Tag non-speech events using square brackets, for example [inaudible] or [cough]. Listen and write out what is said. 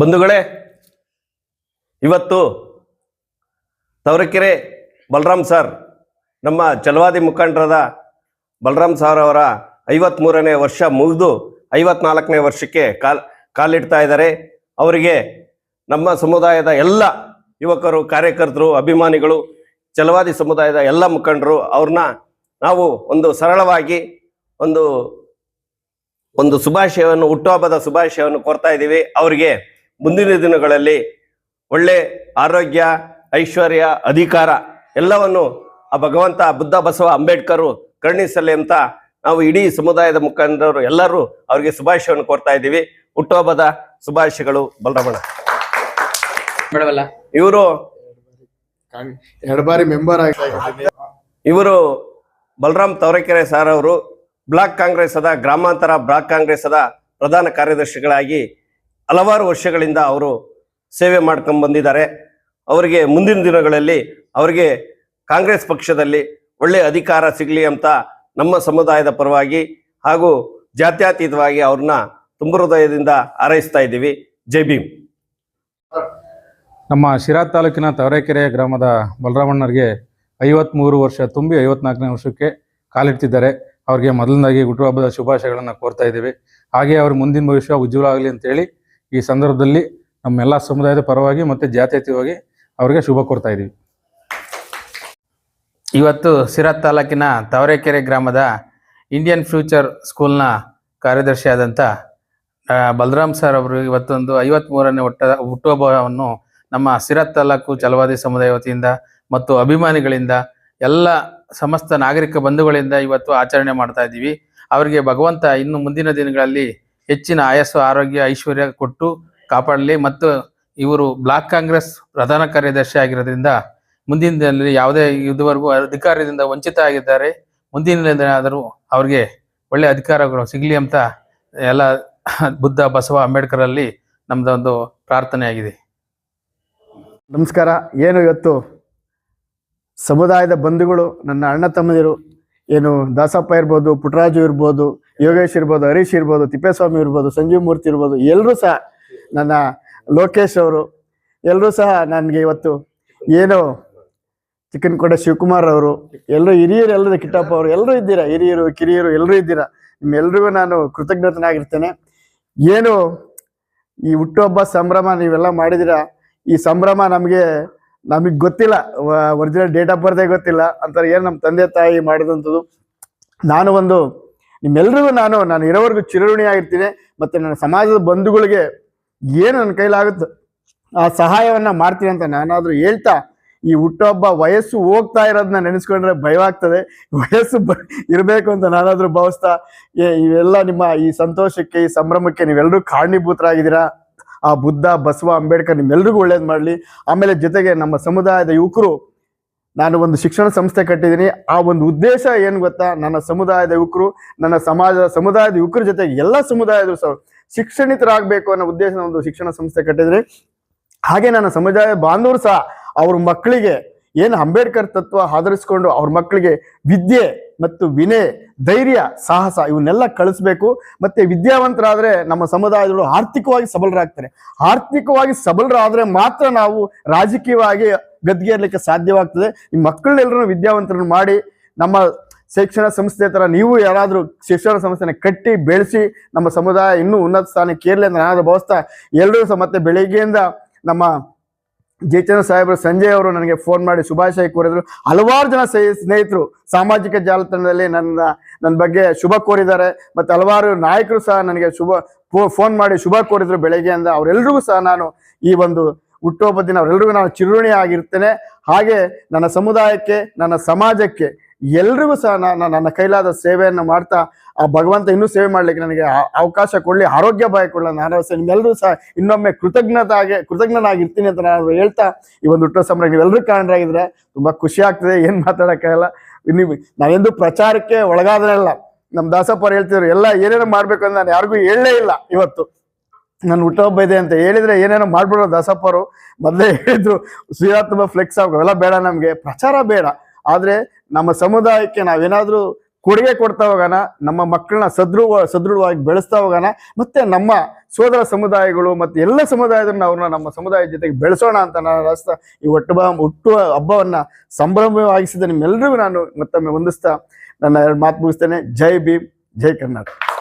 ಬಂಧುಗಳೇ, ಇವತ್ತು ತವರಕೆರೆ ಬಲರಾಮ್ ಸರ್, ನಮ್ಮ ಚಲವಾದಿ ಮುಖಂಡರಾದ ಬಲರಾಮ್ ಸರ್ ಅವರ ಐವತ್ಮೂರನೇ ವರ್ಷ ಮುಗಿದು ಐವತ್ನಾಲ್ಕನೇ ವರ್ಷಕ್ಕೆ ಕಾಲ್, ಕಾಲಿಡ್ತಾ ಇದ್ದಾರೆ. ಅವರಿಗೆ ನಮ್ಮ ಸಮುದಾಯದ ಎಲ್ಲ ಯುವಕರು, ಕಾರ್ಯಕರ್ತರು, ಅಭಿಮಾನಿಗಳು ಚಲವಾದಿ ಸಮುದಾಯದ ಎಲ್ಲ ಮುಖಂಡರು, ಅವ್ರನ್ನ ನಾವು ಒಂದು ಸರಳವಾಗಿ ಒಂದು ಒಂದು ಶುಭಾಶಯವನ್ನು, ಹುಟ್ಟುಹಬ್ಬದ ಶುಭಾಶಯವನ್ನು ಕೋರ್ತಾ ಇದ್ದೀವಿ. ಅವರಿಗೆ ಮುಂದಿನ ದಿನಗಳಲ್ಲಿ ಒಳ್ಳೆ ಆರೋಗ್ಯ ಐಶ್ವರ್ಯ ಅಧಿಕಾರ ಎಲ್ಲವನ್ನು ಆ ಭಗವಂತ ಬುದ್ಧ ಬಸವ ಅಂಬೇಡ್ಕರ್ ಕರುಣಿಸಲಿ ಅಂತ ನಾವು ಇಡೀ ಸಮುದಾಯದ ಮುಖಂಡರು ಎಲ್ಲರೂ ಅವರಿಗೆ ಶುಭಾಶಯವನ್ನು ಕೋರ್ತಾ ಇದ್ದೀವಿ. ಹುಟ್ಟುಹಬ್ಬದ ಶುಭಾಶಯಗಳು ಬಲರಮಣ ಇವರು ಎರಡು ಬಾರಿ ಮೆಂಬರ್ ಆಗಿ ಇವರು ಬಲರಾಮ್ ತವರಕೆರೆ ಸರ್ ಅವರು ಬ್ಲಾಕ್ ಕಾಂಗ್ರೆಸ್ದ ಗ್ರಾಮಾಂತರ ಬ್ಲಾಕ್ ಕಾಂಗ್ರೆಸ್ದ ಪ್ರಧಾನ ಕಾರ್ಯದರ್ಶಿಗಳಾಗಿ ಹಲವಾರು ವರ್ಷಗಳಿಂದ ಅವರು ಸೇವೆ ಮಾಡ್ಕೊಂಡು ಬಂದಿದ್ದಾರೆ. ಅವರಿಗೆ ಮುಂದಿನ ದಿನಗಳಲ್ಲಿ ಅವರಿಗೆ ಕಾಂಗ್ರೆಸ್ ಪಕ್ಷದಲ್ಲಿ ಒಳ್ಳೆ ಅಧಿಕಾರ ಸಿಗಲಿ ಅಂತ ನಮ್ಮ ಸಮುದಾಯದ ಪರವಾಗಿ ಹಾಗೂ ಜಾತ್ಯತೀತವಾಗಿ ಅವ್ರನ್ನ ತುಂಬ ಹೃದಯದಿಂದ ಹಾರೈಸ್ತಾ ಇದ್ದೀವಿ. ಜೈ ಭೀಮ್. ನಮ್ಮ ಶಿರಾ ತಾಲೂಕಿನ ತವರೇಕೆರೆ ಗ್ರಾಮದ ಬಲರಾಮಣ್ಣರಿಗೆ ಐವತ್ಮೂರು ವರ್ಷ ತುಂಬಿ ಐವತ್ನಾಲ್ಕನೇ ವರ್ಷಕ್ಕೆ ಕಾಲಿಡ್ತಿದ್ದಾರೆ. ಅವ್ರಿಗೆ ಮೊದಲನೇದಾಗಿ ಹುಟ್ಟುಹಬ್ಬದ ಶುಭಾಶಯಗಳನ್ನು ಕೋರ್ತಾ ಇದ್ದೀವಿ. ಹಾಗೆ ಅವ್ರ ಮುಂದಿನ ಭವಿಷ್ಯ ಉಜ್ವಲ ಆಗಲಿ ಅಂತೇಳಿ ಈ ಸಂದರ್ಭದಲ್ಲಿ ನಮ್ಮೆಲ್ಲ ಸಮುದಾಯದ ಪರವಾಗಿ ಮತ್ತು ಜಾತ್ಯತೀಯವಾಗಿ ಅವ್ರಿಗೆ ಶುಭ ಕೋರ್ತಾ ಇದ್ದೀವಿ ಇವತ್ತು ಸಿರಾ ತಾಲೂಕಿನ ತವರೆಕೆರೆ ಗ್ರಾಮದ ಇಂಡಿಯನ್ ಫ್ಯೂಚರ್ ಸ್ಕೂಲ್ನ ಕಾರ್ಯದರ್ಶಿಯಾದಂಥ ಬಲರಾಮ್ ಸರ್ ಅವರು ಇವತ್ತೊಂದು ಐವತ್ಮೂರನೇ ಒಟ್ಟ, ಹುಟ್ಟುಹಬ್ಬವನ್ನು ನಮ್ಮ ಸಿರತ್ ತಾಲೂಕು ಚಲವಾದಿ ಸಮುದಾಯ ವತಿಯಿಂದ ಮತ್ತು ಅಭಿಮಾನಿಗಳಿಂದ, ಎಲ್ಲ ಸಮಸ್ತ ನಾಗರಿಕ ಬಂಧುಗಳಿಂದ ಇವತ್ತು ಆಚರಣೆ ಮಾಡ್ತಾ ಇದ್ದೀವಿ ಅವರಿಗೆ ಭಗವಂತ ಇನ್ನು ಮುಂದಿನ ದಿನಗಳಲ್ಲಿ ಹೆಚ್ಚಿನ ಆಯಸ್ಸು, ಆರೋಗ್ಯ, ಐಶ್ವರ್ಯ ಕೊಟ್ಟು ಕಾಪಾಡಲಿ. ಮತ್ತು ಇವರು ಬ್ಲಾಕ್ ಕಾಂಗ್ರೆಸ್ ಪ್ರಧಾನ ಕಾರ್ಯದರ್ಶಿ ಆಗಿರೋದ್ರಿಂದ ಮುಂದಿನ ದಿನದಲ್ಲಿ ಯಾವುದೇ ಇದುವರೆಗೂ ಅಧಿಕಾರದಿಂದ ವಂಚಿತ ಆಗಿದ್ದಾರೆ ಮುಂದಿನ ದಿನದಾದರೂ ಅವ್ರಿಗೆ ಒಳ್ಳೆ ಅಧಿಕಾರಗಳು ಸಿಗಲಿ ಅಂತ ಎಲ್ಲ [laughs] ಬುದ್ಧ, ಬಸವ ಅಂಬೇಡ್ಕರ್ ಅಲ್ಲಿ ನಮ್ದೊಂದು ಪ್ರಾರ್ಥನೆ ಆಗಿದೆ ನಮಸ್ಕಾರ. ಏನು ಇವತ್ತು ಸಮುದಾಯದ ಬಂಧುಗಳು, ನನ್ನ ಅಣ್ಣ ತಮ್ಮದಿರು, ಏನು ದಾಸಪ್ಪ ಇರ್ಬೋದು ಪುಟ್ಟರಾಜು ಇರ್ಬೋದು ಯೋಗೇಶ್ ಇರ್ಬೋದು, ಹರೀಶ್ ಇರ್ಬೋದು, ತಿಪ್ಪೇಸ್ವಾಮಿ ಇರ್ಬೋದು, ಸಂಜೀವ್ ಮೂರ್ತಿ ಇರ್ಬೋದು ಎಲ್ಲರೂ ಸಹ ನನ್ನ ಲೋಕೇಶ್ ಅವರು ಎಲ್ಲರೂ ಸಹ ನನಗೆ ಇವತ್ತು ಏನು ಚಿಕ್ಕನಕೋಟೆ ಶಿವಕುಮಾರ್ ಅವರು ಎಲ್ಲರೂ ಹಿರಿಯರು ಎಲ್ಲರೂ ಕಿಟ್ಟಪ್ಪ ಅವರು ಎಲ್ಲರೂ ಇದ್ದೀರಾ? ಹಿರಿಯರು, ಕಿರಿಯರು ಎಲ್ಲರೂ ಇದ್ದೀರಾ? ನಿಮ್ಮೆಲ್ರಿಗೂ ನಾನು ಕೃತಜ್ಞತನಾಗಿರ್ತೇನೆ. ಏನು ಈ ಹುಟ್ಟುಹಬ್ಬ ಸಂಭ್ರಮ ನೀವೆಲ್ಲ ಮಾಡಿದಿರ ಈ ಸಂಭ್ರಮ ನಮಗೆ ನಮಗೆ ಗೊತ್ತಿಲ್ಲ. ಒರಿಜಿನಲ್ ಡೇಟ್ ಆಫ್ ಬರ್ದೇ ಗೊತ್ತಿಲ್ಲ. ಅಂತಾರೆ, ಏನು ನಮ್ಮ ತಂದೆ ತಾಯಿ ಮಾಡಿದಂಥದ್ದು. ನಾನು ಒಂದು ನಿಮ್ಮೆಲ್ರಿಗೂ ನಾನು ನಾನು ಇರೋವರೆಗೂ ಚಿರಋಣಿಯಾಗಿರ್ತೀನಿ ಮತ್ತು ನನ್ನ ಸಮಾಜದ ಬಂಧುಗಳಿಗೆ ಏನು ನನ್ನ ಕೈಲಾಗುತ್ತೋ ಆ ಸಹಾಯವನ್ನು ಮಾಡ್ತೀನಿ ಅಂತ ನಾನಾದರೂ ಹೇಳ್ತಾ, ಈ ಹುಟ್ಟೊಬ್ಬ ವಯಸ್ಸು ಹೋಗ್ತಾ ಇರೋದನ್ನ ನೆನೆಸ್ಕೊಂಡ್ರೆ ಭಯವಾಗ್ತದೆ ವಯಸ್ಸು ಬ, ಇರಬೇಕು ಅಂತ ನಾನಾದರೂ ಭಾವಿಸ್ತಾ, ಏ- ಇವೆಲ್ಲ ನಿಮ್ಮ ಈ ಸಂತೋಷಕ್ಕೆ, ಈ ಸಂಭ್ರಮಕ್ಕೆ ನೀವೆಲ್ಲರೂ ಕಾರಣೀಭೂತರಾಗಿದ್ದೀರಾ? ಆ ಬುದ್ಧ, ಬಸವ, ಅಂಬೇಡ್ಕರ್ ನಿಮ್ಮೆಲ್ರಿಗೂ ಒಳ್ಳೇದು ಮಾಡಲಿ. ಆಮೇಲೆ ಜೊತೆಗೆ ನಮ್ಮ ಸಮುದಾಯದ ಯುವಕರು ನಾನು ಒಂದು ಶಿಕ್ಷಣ ಸಂಸ್ಥೆ ಕಟ್ಟಿದ್ದೀನಿ. ಆ ಒಂದು ಉದ್ದೇಶ ಏನು ಗೊತ್ತಾ? ನನ್ನ ಸಮುದಾಯದ ಯುವಕರು, ನನ್ನ ಸಮಾಜದ ಸಮುದಾಯದ ಯುವಕರ ಜೊತೆ ಎಲ್ಲ ಸಮುದಾಯದ ಶಿಕ್ಷಣಿತರಾಗಬೇಕು ಅನ್ನೋ ಉದ್ದೇಶ ಒಂದು ಶಿಕ್ಷಣ ಸಂಸ್ಥೆ ಕಟ್ಟಿದ್ರಿ. ಹಾಗೆ ನನ್ನ ಸಮುದಾಯ ಬಾಂಧವರು ಸಹ ಅವ್ರ ಮಕ್ಕಳಿಗೆ ಏನು ಅಂಬೇಡ್ಕರ್ ತತ್ವ ಆಧರಿಸ್ಕೊಂಡು ಅವ್ರ ಮಕ್ಕಳಿಗೆ ವಿದ್ಯೆ ಮತ್ತು ವಿನಯ, ಧೈರ್ಯ, ಸಾಹಸ ಇವನ್ನೆಲ್ಲ ಕಳಿಸ್ಬೇಕು. ಮತ್ತೆ ವಿದ್ಯಾವಂತರಾದ್ರೆ ನಮ್ಮ ಸಮುದಾಯದವರು ಆರ್ಥಿಕವಾಗಿ ಸಬಲರಾಗ್ತಾರೆ. ಆರ್ಥಿಕವಾಗಿ ಸಬಲರಾದ್ರೆ ಮಾತ್ರ ನಾವು ರಾಜಕೀಯವಾಗಿ ಗದ್ಗೆರ್ಲಿಕ್ಕೆ ಸಾಧ್ಯವಾಗ್ತದೆ. ಈ ಮಕ್ಕಳನ್ನೆಲ್ಲರೂ ವಿದ್ಯಾವಂತರನ್ನು ಮಾಡಿ ನಮ್ಮ ಶಿಕ್ಷಣ ಸಂಸ್ಥೆ ತರ ನೀವು ಯಾರಾದರೂ ಶಿಕ್ಷಣ ಸಂಸ್ಥೆನ ಕಟ್ಟಿ, ಬೆಳೆಸಿ, ನಮ್ಮ ಸಮುದಾಯ ಇನ್ನೂ ಉನ್ನತ ಸ್ಥಾನಕ್ಕೆ ಏರ್ಲಿ ಅಂತ ನಾನು ಭಾವಿಸ್ತಾ ಎಲ್ಲರೂ ಸಹ ಮತ್ತೆ ಬೆಳಿಗ್ಗೆಯಿಂದ ನಮ್ಮ ಜಯಚಂದ್ರ ಸಾಹೇಬರು ಸಂಜಯ್ ಅವರು ನನಗೆ ಫೋನ್ ಮಾಡಿ ಶುಭಾಶಯ ಕೋರಿದ್ರು. ಹಲವಾರು ಜನ ಸ್ನೇಹಿ- ಸ್ನೇಹಿತರು ಸಾಮಾಜಿಕ ಜಾಲತಾಣದಲ್ಲಿ ನನ್ನ ನನ್ನ ಬಗ್ಗೆ ಶುಭ ಕೋರಿದ್ದಾರೆ. ಮತ್ತೆ ಹಲವಾರು ನಾಯಕರು ಸಹ ನನಗೆ ಶುಭ ಫೋನ್ ಮಾಡಿ ಶುಭ ಕೋರಿದ್ರು ಬೆಳಗ್ಗೆಯಿಂದ. ಅವರೆಲ್ಲರಿಗೂ ಸಹ ನಾನು ಈ ಒಂದು ಹುಟ್ಟುಹಬ್ಬ ದಿನ ಅವರೆಲ್ಲರಿಗೂ ನಾನು ಚಿರುಣಿ ಆಗಿರ್ತೇನೆ ಹಾಗೆ ನನ್ನ ಸಮುದಾಯಕ್ಕೆ, ನನ್ನ ಸಮಾಜಕ್ಕೆ ಎಲ್ರಿಗೂ ಸಹ ನಾನು ನನ್ನ ಕೈಲಾದ ಸೇವೆಯನ್ನು ಮಾಡ್ತಾ, ಆ ಭಗವಂತ ಇನ್ನೂ ಸೇವೆ ಮಾಡ್ಲಿಕ್ಕೆ ನನಗೆ ಅವಕಾಶ ಕೊಡಲಿ, ಆರೋಗ್ಯ ಭಯ ಕೊಡಲಿ ನಾನು ನಿಮ್ಮೆಲ್ಲರೂ ಸಹ ಇನ್ನೊಮ್ಮೆ ಕೃತಜ್ಞತಾಗಿ, ಕೃತಜ್ಞನಾಗಿರ್ತೀನಿ ಅಂತ ನಾನು ಹೇಳ್ತಾ ಈ ಒಂದು ಹುಟ್ಟೋ ಸಂಭ್ರಮ ನೀವೆಲ್ಲರೂ ಕಾರಣರಾಗಿದ್ರೆ ತುಂಬ ಖುಷಿ ಆಗ್ತದೆ, ಏನು ಮಾತಾಡೋಕ್ಕಾಗಲ್ಲ ನೀವು, ನಾನೆಂದು ಪ್ರಚಾರಕ್ಕೆ ಒಳಗಾದ್ರಲ್ಲ ನಮ್ಮ ದಾಸಪ್ಪ ಅವ್ರು ಹೇಳ್ತಿದ್ರು, ಎಲ್ಲ ಏನೇನು ಮಾಡಬೇಕು ಅಂತ ನಾನು ಯಾರಿಗೂ ಹೇಳಲೇ ಇಲ್ಲ ಇವತ್ತು. ನನ್ನ ಹುಟ್ಟುಹಬ್ಬ ಇದೆ ಅಂತ ಹೇಳಿದ್ರೆ ಏನೇನೋ ಮಾಡ್ಬಿಡೋ ದಾಸಪ್ಪರು ಮೊದಲೇ ಹೇಳಿದ್ರು ಶ್ರೀರಾ ತುಂಬ ಫ್ಲೆಕ್ಸ್ ಆಗೋ ಎಲ್ಲ ಬೇಡ ನಮಗೆ. ಪ್ರಚಾರ ಬೇಡ. ಆದ್ರೆ ನಮ್ಮ ಸಮುದಾಯಕ್ಕೆ ನಾವೇನಾದರೂ ಕೊಡುಗೆ ಕೊಡ್ತಾ ಹೋಗೋಣ, ನಮ್ಮ ಮಕ್ಕಳನ್ನ ಸದೃಢ ಸದೃಢವಾಗಿ ಬೆಳೆಸ್ತಾ ಹೋಗೋಣ, ಮತ್ತೆ ನಮ್ಮ ಸೋದರ ಸಮುದಾಯಗಳು ಮತ್ತು ಎಲ್ಲ ಸಮುದಾಯದನ್ನ ಅವ್ರನ್ನ ನಮ್ಮ ಸಮುದಾಯದ ಜೊತೆಗೆ ಬೆಳೆಸೋಣ ಅಂತ ನಾನು ರಾಸ್ತಾ ಈ ಹುಟ್ಟು ಹುಟ್ಟುವ ಹಬ್ಬವನ್ನ ಸಂಭ್ರಮವಾಗಿಸಿದ ನಿಮ್ಮೆಲ್ಲರಿಗೂ ನಾನು ಮತ್ತೊಮ್ಮೆ ಹೊಂದಿಸ್ತಾ ನನ್ನ ಎರಡು ಮಾತು ಮುಗಿಸ್ತೇನೆ. ಜೈ ಭೀಮ್, ಜೈ ಕರ್ನಾಟಕ.